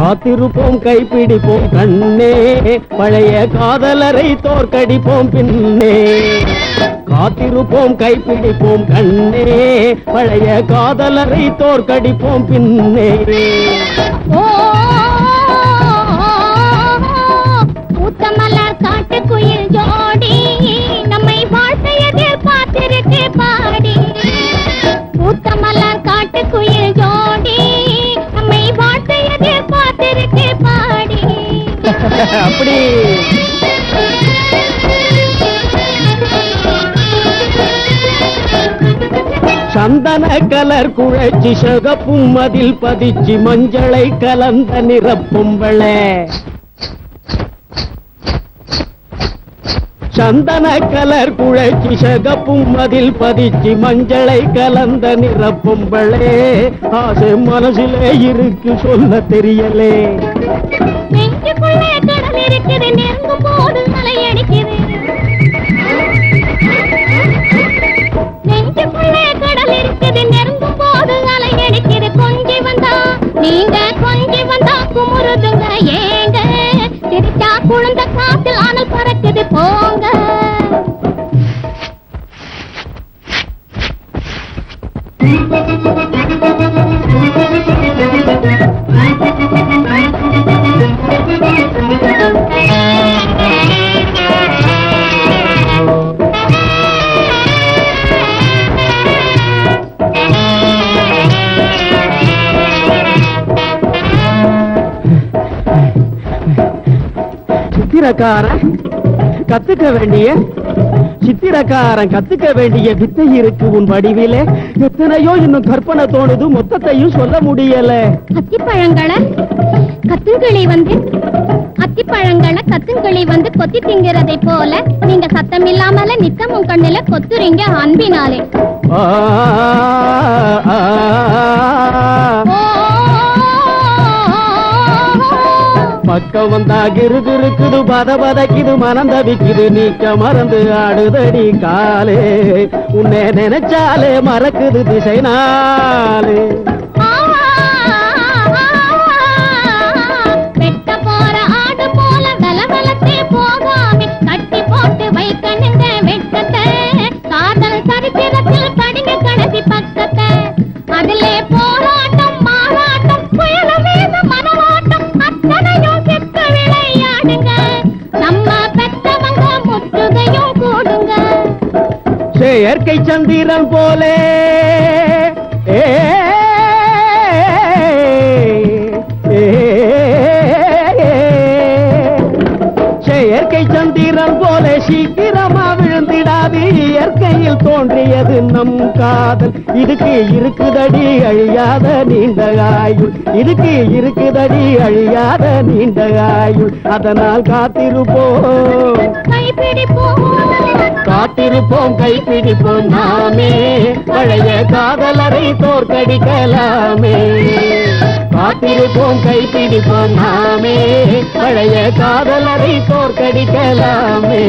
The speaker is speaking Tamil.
காத்திருப்போம் கைப்பிடிப்போம் கண்ணே. பழைய காதலரை தோற்கடிப்போம் பின்னே. காத்திருப்போம் கைப்பிடிப்போம் கண்ணே. பழைய காதலரை தோற்கடிப்போம் பின்னே. அப்படி. சந்தன கலர் குழச்சி சகப்பும் அதில் பதிச்சு மஞ்சளை கலந்த நிறப்பொம்பளே சந்தன கலர் குழச்சி சகப்பும் அதில் பதிச்சு மஞ்சளை கலந்த நிறப்பொம்பளே ஆசை மனசிலே இருக்கு சொல்ல தெரியலே. நெஞ்சுக்குள்ளே நெருங்கும் போது அலை நெஞ்சுக்குள்ளே கடல் இருக்குது நெருங்கும் போது அலை கொஞ்சி வந்தா நீங்க கொஞ்சி வந்தா குமுறுதுங்க ஏங்க. குழந்த காத்தில் ஆனல் பறக்குது போங்க. சித்திரக்காரன் கத்துக்க வேண்டிய சித்திரக்காரன் கத்துக்க வேண்டிய வித்தை இருக்கு உன் வடிவிலே. எத்தனையோ இன்னும் கற்பனை தோணுது மொத்தத்தையும் சொல்ல முடியல. அத்திப்பழங்களை கத்துங்களி வந்து அத்திப்பழங்களை கத்துங்களி வந்து கொத்தி திங்கிறதை போல நீங்க சத்தம் இல்லாமல நித்தமும் கண்ணுல கொத்துறீங்க அன்பினாலே. பக்கம் வந்தா கிருகு இருக்குது பத பதக்குது மனம் தவிக்குது நீக்க மறந்து ஆடுதடி காலே. உன்னை நினைச்சாலே மறக்குது திசை நாளே. இயற்கை சந்திரன் போலே. ஏ, செயற்கை சந்திரன் போல சீக்கிரமா விழுந்திடாது. இயற்கையில் தோன்றியது நம் காதல். இதுக்கு இருக்குதடி அழியாத நீண்ட ஆயுள். இதுக்கு இருக்குதடி அழியாத நீண்ட ஆயுள். அதனால் காத்திருப்போம். கைப்பிடிப்போம். காத்திருப்போம் கைப்பிடிப்போம் நாமே. பழைய காதலரை தோற்கடிக்கலாமே. காத்திருப்போம் கைப்பிடிப்போம் நாமே. பழைய காதலரை தோற்கடிக்கலாமே.